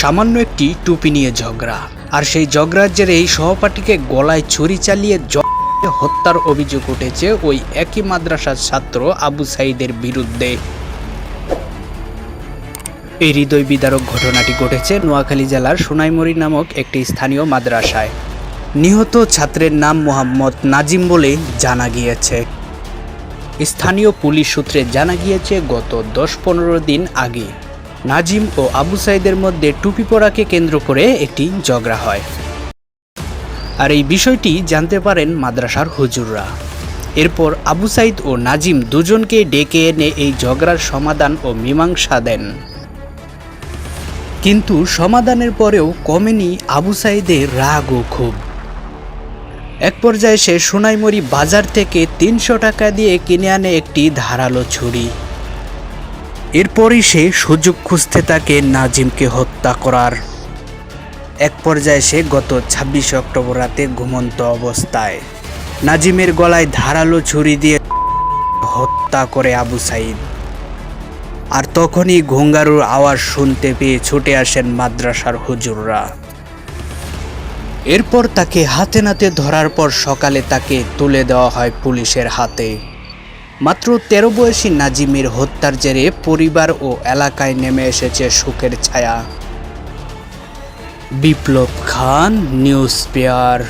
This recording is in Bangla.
সামান্য একটি টুপি নিয়ে ঝগড়া। আর সেই ঝগড়ার এই সহপাঠীকে গলায় ছুরি চালিয়ে হত্যার অভিযোগ উঠেছে ওই একই মাদ্রাসার ছাত্র আবু সাইদের বিরুদ্ধে। এই হৃদয় বিদারক ঘটনাটি ঘটেছে নোয়াখালী জেলার সোনাইমুড়ি নামক একটি স্থানীয় মাদ্রাসায়। নিহত ছাত্রের নাম মোহাম্মদ নাজিম বলে জানা গিয়েছে। স্থানীয় পুলিশ সূত্রে জানা গিয়েছে, গত দশ পনেরো দিন আগে নাজিম ও আবু সাইদের মধ্যে টুপি পরাকে কেন্দ্র করে একটি ঝগড়া হয়। আর এই বিষয়টি জানতে পারেন মাদ্রাসার হুজুররা। এরপর আবু সাইদ ও নাজিম দুজনকে ডেকে এনে এই ঝগড়ার সমাধান ও মীমাংসা দেন। কিন্তু সমাধানের পরেও কমেনি আবু সাইদের রাগ ও ক্ষোভ। এক পর্যায়ে সে সোনাইমুড়ি বাজার থেকে তিনশো টাকা দিয়ে কিনে আনে একটি ধারালো ছুরি। এরপরই সে সুযোগ খুঁজতে থাকে নাজিমকে হত্যা করার। এক পর্যায়ে সে গত ছাব্বিশে অক্টোবর রাতে ঘুমন্ত অবস্থায়। নাজিমের গলায় ধারালো ছুরি দিয়ে হত্যা করে আবু সাইদ। আর তখনই ঘোঙ্গারুর আওয়াজ শুনতে পেয়ে ছুটে আসেন মাদ্রাসার হুজুররা। এরপর তাকে হাতে নাতে ধরার পর সকালে তাকে তুলে দেওয়া হয় পুলিশের হাতে। মাত্র তেরো বয়সী নাজিমের হত্যার জেরে পরিবার ও এলাকায় নেমে এসেছে শোকের ছায়া। Biplab Khan, news pair.